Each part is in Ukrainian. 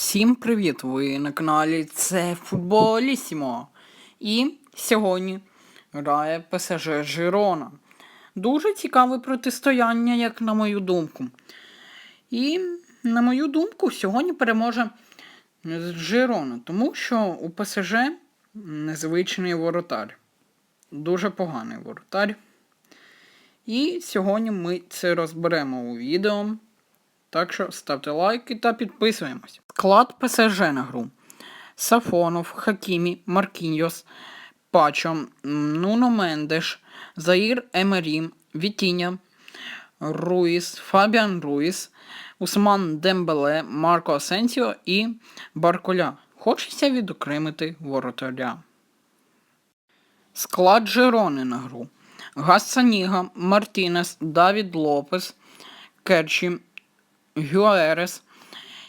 Всім привіт! Ви на каналі Це Футболісімо. І сьогодні грає ПСЖ Жирона. Дуже цікаве протистояння, як на мою думку. І, на мою думку, сьогодні переможе Жирона, тому що у ПСЖ незвичний воротар. Дуже поганий воротар. І сьогодні ми це розберемо у відео. Так що ставте лайки та підписуємось. Склад ПСЖ на гру. Сафонов, Хакімі, Маркіньос, Пачо, Нуно Мендеш, Заїр Емері, Вітіння, Руїс, Фабіан Руїс, Усман Дембеле, Марко Асенсіо і Барколя. Хочеться відокремити воротаря. Склад Жирони на гру. Гассаніга, Мартінес, Давід Лопес, Керчі, Гюерес,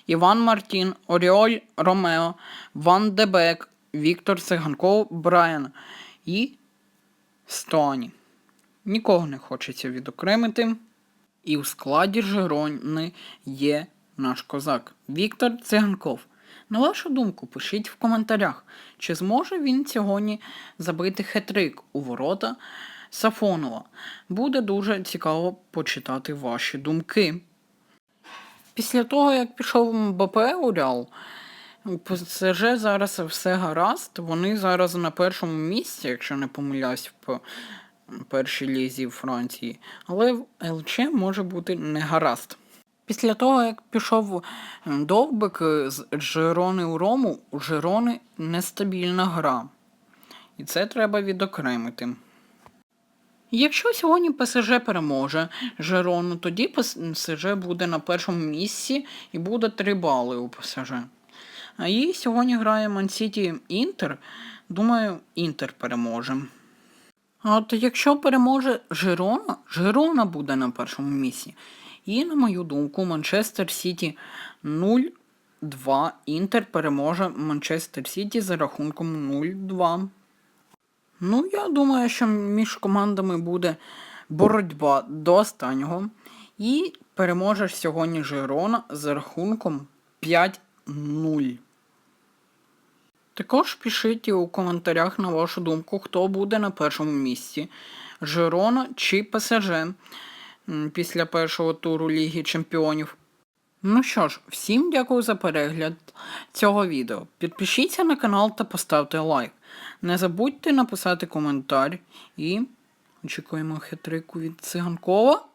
Іван Мартін, Оріоль Ромео, Ван Дебек, Віктор Циганков, Брайан і Стоані. Нікого не хочеться відокремити. І у складі Жирони є наш козак Віктор Циганков. На вашу думку, пишіть в коментарях, чи зможе він сьогодні забити хетрик у ворота Сафонова. Буде дуже цікаво почитати ваші думки. Після того, як пішов МБП у Реал, у ПСЖ зараз все гаразд. Вони зараз на першому місці, якщо не помиляюсь, в першій лізі в Франції. Але в ЛЧ може бути не гаразд. Після того, як пішов довбик з Жирони у Рому, у Жирони нестабільна гра. І це треба відокремити. Якщо сьогодні ПСЖ переможе Жерону, тоді ПСЖ буде на першому місці і буде 3 бали у ПСЖ. А і сьогодні грає Мансіті Інтер. Думаю, Інтер переможе. А от якщо переможе Жирона, Жирона буде на першому місці. І, на мою думку, Манчестер Сіті 0-2. Інтер переможе Манчестер Сіті за рахунком 0-2. Ну, я думаю, що між командами буде боротьба до останнього. І переможе сьогодні Жирона з рахунком 5-0. Також пишіть у коментарях на вашу думку, хто буде на першому місці. Жирона чи ПСЖ після першого туру Ліги Чемпіонів. Ну що ж, всім дякую за перегляд цього відео. Підпишіться на канал та поставте лайк. Не забудьте написати коментар і очікуємо хитрику від циганкова.